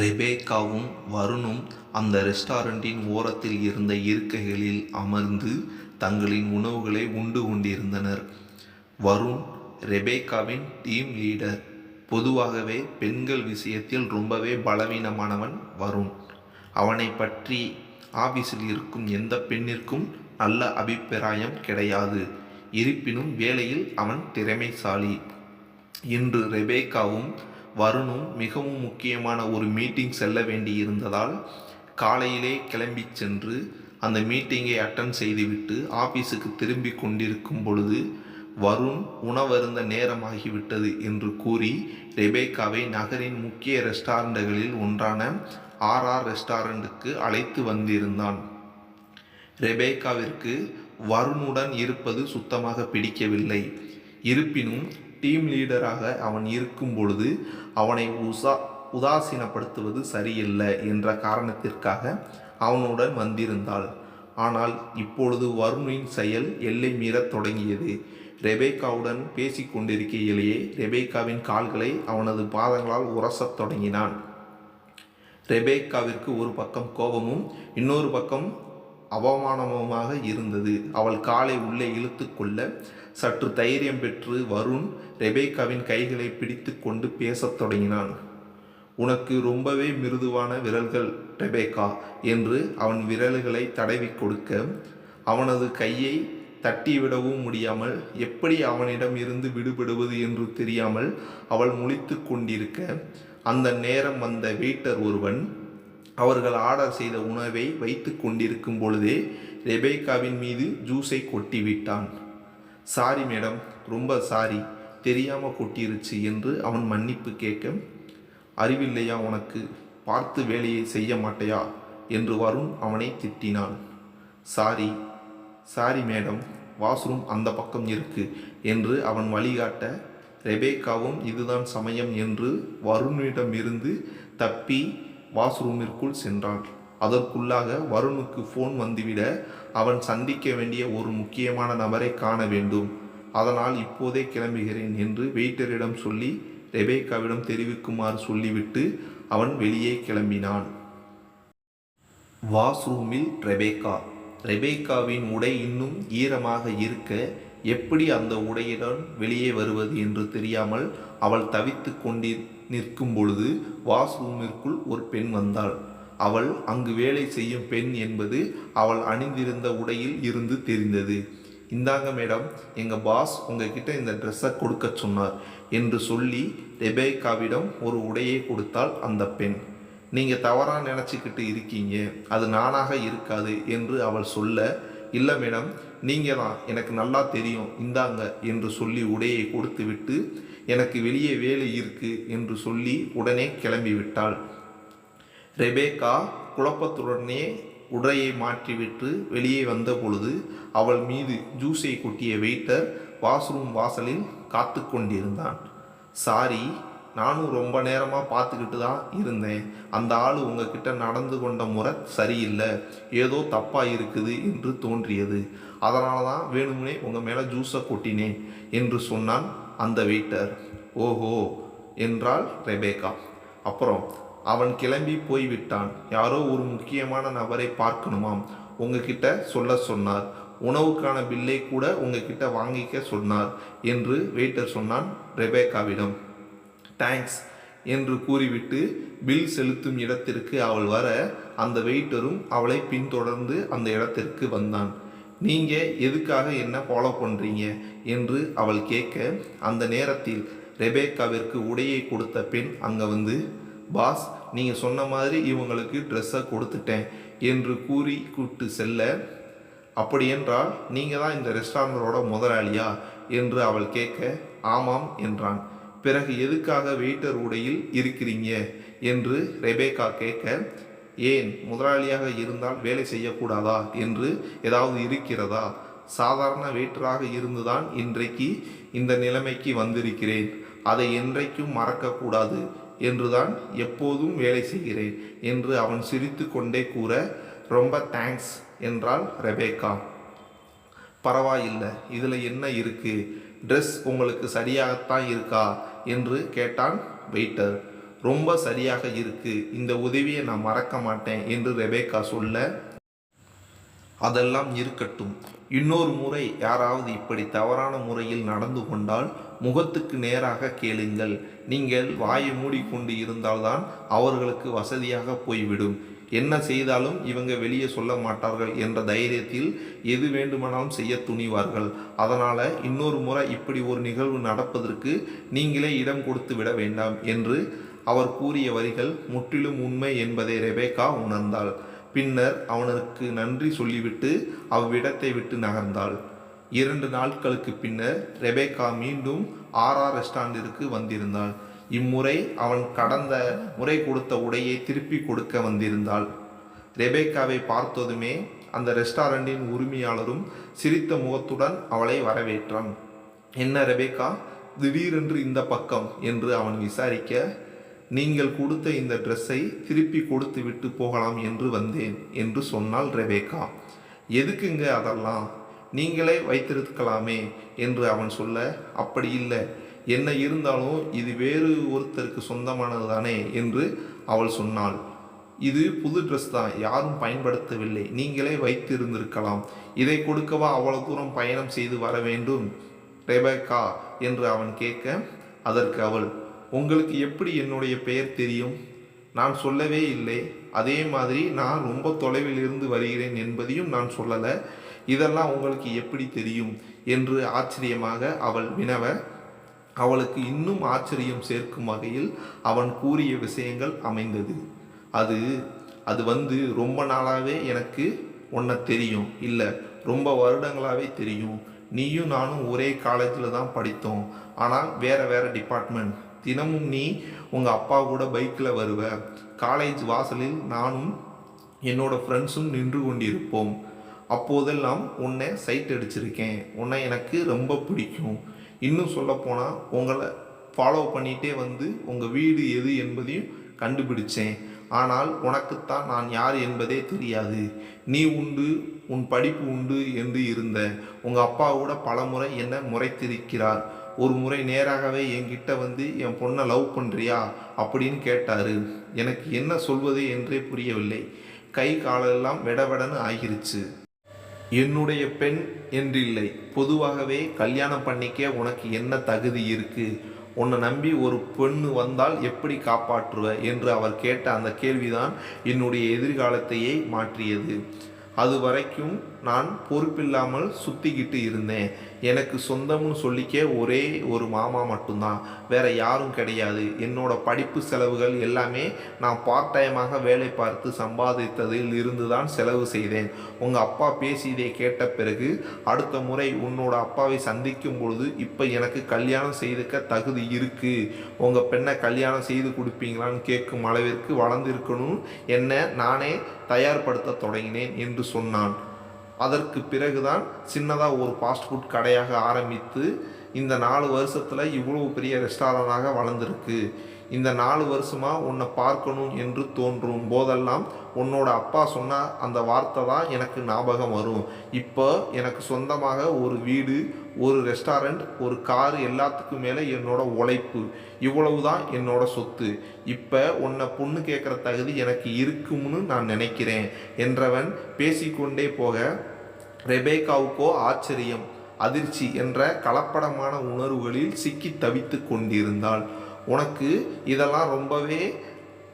ரெபேக்காவும் வருணும் அந்த ரெஸ்டாரண்டின் ஓரத்தில் இருந்த இருக்கைகளில் அமர்ந்து தங்களின் உணவுகளை உண்டு கொண்டிருந்தனர். வருண் ரெபேக்காவின் டீம் லீடர் பொதுவாகவே பெண்கள் விஷயத்தில் ரொம்பவே பலவீனமானவன் வருண். அவனை பற்றி ஆபீஸில் இருக்கும் எந்த பெண்ணிற்கும் நல்ல அபிப்பிராயம் கிடையாது. இருப்பினும் வேலையில் அவன் திறமைசாலி. இன்று ரெபேக்காவும் வருணும் மிகவும் முக்கியமான ஒரு மீட்டிங் செல்ல வேண்டியிருந்ததால் காலையிலே கிளம்பி சென்று அந்த மீட்டிங்கை அட்டன் செய்துவிட்டு ஆபீஸுக்கு திரும்பி கொண்டிருக்கும் பொழுது வருண் உணவருந்த நேரமாகிவிட்டது என்று கூறி ரெபேக்காவை நகரின் முக்கிய ரெஸ்டாரண்ட்டுகளில் ஒன்றான ஆர்ஆர் ரெஸ்டாரண்ட்டுக்கு அழைத்து வந்திருந்தான். ரெபேக்காவிற்கு வருணுடன் இருப்பது சுத்தமாக பிடிக்கவில்லை. இருப்பினும் டீம் லீடராக அவன் இருக்கும் பொழுது அவனை உசா உதாசீனப்படுத்துவது சரியில்லை என்ற காரணத்திற்காக அவனுடன் வந்திருந்தாள். ஆனால் இப்பொழுது வருணின் செயல் எல்லை மீறத் தொடங்கியது. ரெபேக்காவுடன் பேசிக் கொண்டிருக்கையிலேயே ரெபேக்காவின் கால்களை அவனது பாதங்களால் உரசத் தொடங்கினான். ரெபேக்காவிற்கு ஒரு பக்கம் கோபமும் இன்னொரு பக்கம் அவமானமுமாக இருந்தது. அவள் காலை உள்ளே இழுத்து கொள்ள சற்று தைரியம் பெற்று வருண் ரெபேக்காவின் கைகளை பிடித்து கொண்டு பேசத் தொடங்கினான். உனக்கு ரொம்பவே மிருதுவான விரல்கள் ரெபேக்கா என்று அவன் விரல்களை தடவி கொடுக்க அவனது கையை தட்டிவிடவும் முடியாமல் எப்படி அவனிடம் இருந்து விடுபடுவது என்று தெரியாமல் அவள் முழித்து கொண்டிருக்க அந்த நேரம் வந்த வெயிட்டர் ஒருவன் அவர்கள் ஆர்டர் செய்த உணவை வைத்து கொண்டிருக்கும் பொழுதே ரெபேக்காவின் மீது ஜூஸை கொட்டிவிட்டான். சாரி மேடம் ரொம்ப சாரி. தெரியாமல் கொட்டிருச்சு என்று அவன் மன்னிப்பு கேட்க அறிவில்லையா உனக்கு? பார்த்து வேலையை செய்ய மாட்டையா? என்று வருண் அவனை திட்டினான். சாரி சாரி மேடம் வாஷ்ரூம் அந்த பக்கம் இருக்கு என்று அவன் வழிகாட்ட ரெபேக்காவும் இதுதான் சமயம் என்று வருணிடமிருந்து தப்பி வாஷ்ரூமிற்குள் சென்றான் அதற்குள்ளாக வருணுக்கு ஃபோன் வந்துவிட அவன் சந்திக்க வேண்டிய ஒரு முக்கியமான நபரை காண வேண்டும். அதனால் இப்போதே கிளம்புகிறேன் என்று வெயிட்டரிடம் சொல்லி ரெபேக்காவிடம் தெரிவிக்குமாறு சொல்லிவிட்டு அவன் வெளியே கிளம்பினான். வாஷ்ரூமில் ரெபேக்கா. ரெபேக்காவின் உடை இன்னும் ஈரமாக இருக்க எப்படி அந்த உடையுடன் வெளியே வருவது என்று தெரியாமல் அவள் தவித்து கொண்டி நிற்கும் பொழுது வாஷ்ரூமிற்குள் ஒரு பெண் வந்தாள். அவள் அங்கு வேலை செய்யும் பெண் என்பது அவள் அணிந்திருந்த உடையில் இருந்து தெரிந்தது. இந்தாங்க மேடம் எங்கள் பாஸ் உங்ககிட்ட இந்த ட்ரெஸ்ஸை கொடுக்க சொன்னார் என்று சொல்லி ரெபேக்காவிடம் ஒரு உடையை கொடுத்தாள் அந்த பெண். நீங்கள் தவறாக நினச்சிக்கிட்டு இருக்கீங்க. அது நானாக இருக்காது என்று அவள் சொல்ல இல்லை மேடம் நீங்கள் தான் எனக்கு நல்லா தெரியும் இந்தாங்க என்று சொல்லி உடையை கொடுத்து விட்டு எனக்கு வெளியே வேலை இருக்குது என்று சொல்லி உடனே கிளம்பிவிட்டாள். ரெபேக்கா குழப்பத்துடனே உடையை மாற்றிவிட்டு வெளியே வந்த பொழுது அவள் மீது ஜூஸை கொட்டிய வெயிட்டர் வாஷ்ரூம் வாசலில் காத்து கொண்டிருந்தான் சாரி நானும் ரொம்ப நேரமாக பார்த்துக்கிட்டு தான் இருந்தேன். அந்த ஆள் உங்ககிட்ட நடந்து கொண்ட முறை சரியில்லை. ஏதோ தப்பாக இருக்குது என்று தோன்றியது. அதனால தான் வேணும்னே உங்கள் மேலே ஜூஸை கொட்டினேன் என்று சொன்னான் அந்த வெயிட்டர் ஓஹோ என்றாள் ரெபேக்கா. அப்புறம் அவன் கிளம்பி போய்விட்டான். யாரோ ஒரு முக்கியமான நபரை பார்க்கணுமாம். உங்ககிட்ட சொல்ல சொன்னார். உணவுக்கான பில்லை கூட உங்ககிட்ட வாங்கிக்க சொன்னார் என்று வெயிட்டர் சொன்னான் ரெபேக்காவிடம். தேங்க்ஸ் என்று கூறிவிட்டு பில் செலுத்தும் இடத்திற்கு அவள் வர அந்த வெயிட்டரும் அவளை பின்தொடர்ந்து அந்த இடத்திற்கு வந்தான். நீங்கள் எதுக்காக என்ன ஃபாலோ பண்ணுறீங்க என்று அவள் கேட்க அந்த நேரத்தில் ரெபேக்காவிற்கு உடையை கொடுத்த பெண் அங்கே வந்து பாஸ் நீங்கள் சொன்ன மாதிரி இவங்களுக்கு ட்ரெஸ்ஸை கொடுத்துட்டேன் என்று கூறி கூட்டு செல்ல அப்படியென்றால் நீங்கள் தான் இந்த ரெஸ்டாரண்டோட முதலாளியா? என்று அவள் கேட்க ஆமாம் என்றான். பிறகு எதுக்காக வெயிட்டர் உடையில் இருக்கிறீங்க? என்று ரெபேக்கா கேட்க ஏன் முதலாளியாக இருந்தால் வேலை செய்யக்கூடாதா? என்று ஏதாவது இருக்கிறதா? சாதாரண வெயிட்டராக இருந்துதான் இன்றைக்கு இந்த நிலைமைக்கு வந்திருக்கிறேன். அதை என்றைக்கும் மறக்கக்கூடாது என்றுதான் எப்போதும் வேலை செய்கிறேன் என்று அவன் சிரித்து கொண்டே கூற ரொம்ப தேங்க்ஸ் என்றாள் ரெபேக்கா. பரவாயில்லை இதில் என்ன இருக்குது ட்ரெஸ் உங்களுக்கு சரியாகத்தான் இருக்கா? என்று கேட்டான் வெயிட்டர். ரொம்ப சரியாக இருக்கு. இந்த உதவியை நான் மறக்க மாட்டேன் என்று ரெபேக்கா சொல்ல அதெல்லாம் இருக்கட்டும். இன்னொரு முறை யாராவது இப்படி தவறான முறையில் நடந்து கொண்டால் முகத்துக்கு நேராக கேளுங்கள். நீங்கள் வாயை மூடிக்கொண்டு இருந்தால்தான் அவர்களுக்கு வசதியாக போய்விடும். என்ன செய்தாலும் இவங்க வெளியே சொல்ல மாட்டார்கள் என்ற தைரியத்தில் எது வேண்டுமானாலும் செய்ய துணிவார்கள். அதனால் இன்னொரு முறை இப்படி ஒரு நிகழ்வு நடப்பதற்கு நீங்களே இடம் கொடுத்து விட வேண்டாம் என்று அவர் கூறிய வரிகள் முற்றிலும் உண்மை என்பதை ரெபேக்கா உணர்ந்தாள். பின்னர் அவனுக்கு நன்றி சொல்லிவிட்டு அவ்விடத்தை விட்டு நகர்ந்தாள். இரண்டு நாட்களுக்கு பின்னர் ரெபேக்கா மீண்டும் ஆர்ஆர் ரெஸ்டாரண்டிற்கு வந்திருந்தாள். இம்முறை அவன் கடந்த முறை கொடுத்த உடையை திருப்பி கொடுக்க வந்திருந்தாள். ரெபேக்காவை பார்த்ததுமே அந்த ரெஸ்டாரண்டின் உரிமையாளரும் சிரித்த முகத்துடன் அவளை வரவேற்றான். என்ன ரெபேக்கா? திடீரென்று இந்த பக்கம் என்று அவன் விசாரிக்க நீங்கள் கொடுத்த இந்த ட்ரெஸ்ஸை திருப்பி கொடுத்து விட்டு போகலாம் என்று வந்தேன் என்று சொன்னாள் ரெபேக்கா. எதுக்குங்க அதெல்லாம்? நீங்களே வைத்திருக்கலாமே என்று அவன் சொல்ல அப்படி இல்லை. என்ன இருந்தாலும் இது வேறு ஒருத்தருக்கு சொந்தமானது தானே என்று அவள் சொன்னாள். இது புது ட்ரெஸ் தான் யாரும் பயன்படுத்தவில்லை. நீங்களே வைத்திருந்திருக்கலாம். இதை கொடுக்கவா அவ்வளவு தூரம் பயணம் செய்து வர வேண்டும்? ரெபேக்கா என்று அவன் கேட்க அதற்கு அவள் உங்களுக்கு எப்படி என்னுடைய பெயர் தெரியும்? நான் சொல்லவே இல்லை. அதே மாதிரி நான் ரொம்ப தொலைவில் இருந்து வருகிறேன் என்பதையும் நான் சொல்லலை. இதெல்லாம் உங்களுக்கு எப்படி தெரியும்? என்று ஆச்சரியமாக அவள் வினவ அவளுக்கு இன்னும் ஆச்சரியம் சேர்க்கும் வகையில் அவன் கூறிய விஷயங்கள் அமைந்தது. அது அது வந்து ரொம்ப நாளாகவே எனக்கு உன்னை தெரியும். இல்லை ரொம்ப வருடங்களாகவே தெரியும். நீயும் நானும் ஒரே காலேஜில் தான் படித்தோம். ஆனால் வேற வேற டிபார்ட்மெண்ட் தினமும் நீ உங்கள் அப்பா கூட பைக்கில் வருவ. காலேஜ் வாசலில் நானும் என்னோட ஃப்ரெண்ட்ஸும் நின்று கொண்டிருப்போம். அப்போதெல்லாம் உன்னை சைட் அடிச்சிருக்கேன். உன்னை எனக்கு ரொம்ப பிடிக்கும். இன்னும் சொல்லப்போனால் உங்களை ஃபாலோ பண்ணிகிட்டே வந்து உங்கள் வீடு எது என்பதையும் கண்டுபிடிச்சேன். ஆனால் உனக்குத்தான் நான் யார் என்பதே தெரியாது. நீ உண்டு உன் படிப்பு உண்டு என்று இருந்த உங்கள் அப்பா கூட பலமுறை என்ன முறைத்திருக்கிறார். ஒரு முறை நேராகவே என்கிட்ட வந்து என் பொண்ணை லவ் பண்ணுறியா அப்படின்னு கேட்டார். எனக்கு என்ன சொல்வது என்றே புரியவில்லை. கை காலெல்லாம் வெடவெடன்னு ஆகிருச்சு. என்னுடைய பெண் என்றில்லை. பொதுவாகவே கல்யாணம் பண்ணிக்க உனக்கு என்ன தகுதி இருக்கு? உன்னை நம்பி ஒரு பெண்ணு வந்தால் எப்படி காப்பாற்றுவ? என்று அவர் கேட்ட அந்த கேள்விதான் என்னுடைய எதிர்காலத்தையே மாற்றியது. அது வரைக்கும் நான் பொறுப்பில்லாமல் சுற்றிக்கிட்டு இருந்தேன். எனக்கு சொந்தம்னு சொல்லிக்க ஒரே ஒரு மாமா மட்டும்தான். வேற யாரும் கிடையாது. என்னோட படிப்பு செலவுகள் எல்லாமே நான் பார்ட் டைமாக வேலை பார்த்து சம்பாதித்ததில் இருந்து தான் செலவு செய்தேன். உங்கள் அப்பா பேசியதை கேட்ட பிறகு அடுத்த முறை உன்னோட அப்பாவை சந்திக்கும் பொழுது இப்போ எனக்கு கல்யாணம் செய்துக்க தகுதி இருக்குது உங்கள் பெண்ணை கல்யாணம் செய்து கொடுப்பீங்களான்னு கேட்கும் அளவிற்கு வளர்ந்திருக்கணும். என்ன நானே தயார்படுத்த தொடங்கினேன் என்று சொன்னான். அதற்கு பிறகுதான் சின்னதாக ஒரு ஃபாஸ்ட் ஃபுட் கடையாக ஆரம்பித்து இந்த நாலு வருஷத்தில் இவ்வளவு பெரிய ரெஸ்டாரண்டாக வளர்ந்துருக்கு. இந்த நாலு வருஷமாக உன்னை பார்க்கணும் என்று தோன்றும் போதெல்லாம் உன்னோட அப்பா சொன்ன அந்த வார்த்தை தான் எனக்கு ஞாபகம் வரும். இப்போ எனக்கு சொந்தமாக ஒரு வீடு ஒரு ரெஸ்டாரண்ட் ஒரு காரு எல்லாத்துக்கும் மேலே என்னோட உழைப்பு. இவ்வளவு தான் என்னோட சொத்து. இப்போ உன்னை பொண்ணு கேட்குற தகுதி எனக்கு இருக்கும்னு நான் நினைக்கிறேன் என்றவன் பேசிக்கொண்டே போக ரெபேகாவுக்கோ ஆச்சரியம் அதிர்ச்சி என்ற கலப்படமான உணர்வுகளில் சிக்கி தவித்து கொண்டிருந்தாள். உனக்கு இதெல்லாம் ரொம்பவே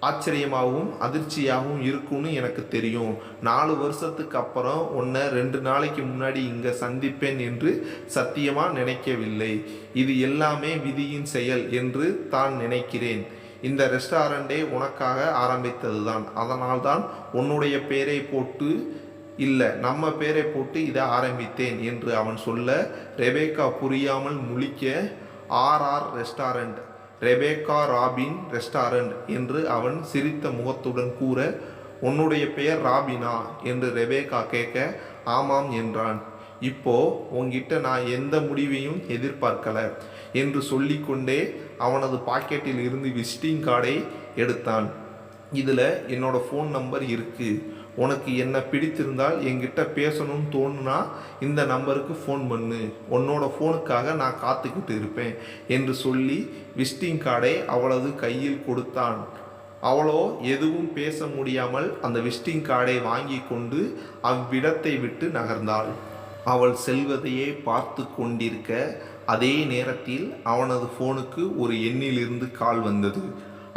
ஆச்சரியமாகவும் அதிர்ச்சியாகவும் இருக்கும்னு எனக்கு தெரியும். நாலு வருஷத்துக்கு அப்புறம் உன்னை ரெண்டு நாளைக்கு முன்னாடி இங்கே சந்திப்பேன் என்று சத்தியமாக நினைக்கவில்லை. இது எல்லாமே விதியின் செயல் என்று தான் நினைக்கிறேன். இந்த ரெஸ்டாரண்டே உனக்காக ஆரம்பித்தது தான் அதனால்தான் உன்னுடைய பேரை போட்டு இல்லை நம்ம பேரை போட்டு இதை ஆரம்பித்தேன் என்று அவன் சொல்ல ரெபேக்கா புரியாமல் முழிக்க RR restaurant Rebecca Robin restaurant என்று அவன் சிரித்த முகத்துடன் கூற உன்னுடைய பெயர் ராபினா என்று ரெபேக்கா கேட்க ஆமாம் என்றான். இப்போ உங்ககிட்ட நான் எந்த முடிவையும் எதிர்பார்க்கல என்று சொல்லிக்கொண்டே அவனது பாக்கெட்டில் இருந்து விசிட்டிங் கார்டை எடுத்தான். இதில் என்னோடய ஃபோன் நம்பர் இருக்குது உனக்கு என்ன பிடித்திருந்தால் என்கிட்ட பேசணும்னு தோணுனா இந்த நம்பருக்கு ஃபோன் பண்ணு. உன்னோட ஃபோனுக்காக நான் காத்துக்கிட்டு இருப்பேன் என்று சொல்லி விசிட்டிங் கார்டை அவளது கையில் கொடுத்தான். அவளோ எதுவும் பேச முடியாமல் அந்த விசிட்டிங் கார்டை வாங்கி கொண்டு அவ்விடத்தை விட்டு நகர்ந்தாள். அவள் செல்வதையே பார்த்து கொண்டிருக்க அதே நேரத்தில் அவனது ஃபோனுக்கு ஒரு எண்ணிலிருந்து கால் வந்தது.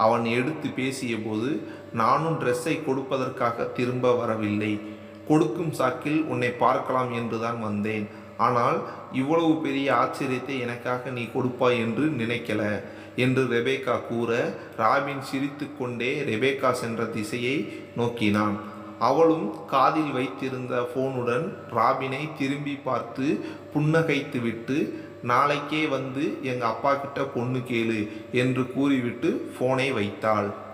அவன் எடுத்து பேசியபோது நானும் ட்ரெஸ்ஸை கொடுப்பதற்காக திரும்ப வரவில்லை. கொடுக்கும் சாக்கில் உன்னை பார்க்கலாம் என்றுதான் வந்தேன். ஆனால் இவ்வளவு பெரிய ஆச்சரியத்தை எனக்காக நீ கொடுப்பாய் என்று நினைக்கல என்று ரெபேக்கா கூற ராபின் சிரித்துக்கொண்டே ரெபேக்கா சென்ற திசையை நோக்கினான். அவளும் காதில் வைத்திருந்த ஃபோனுடன் ராபினை திரும்பி பார்த்து புன்னகைத்துவிட்டு நாளைக்கே வந்து எங்கள் அப்பா கிட்ட பொண்ணு கேளு என்று கூறிவிட்டு ஃபோனை வைத்தாள்.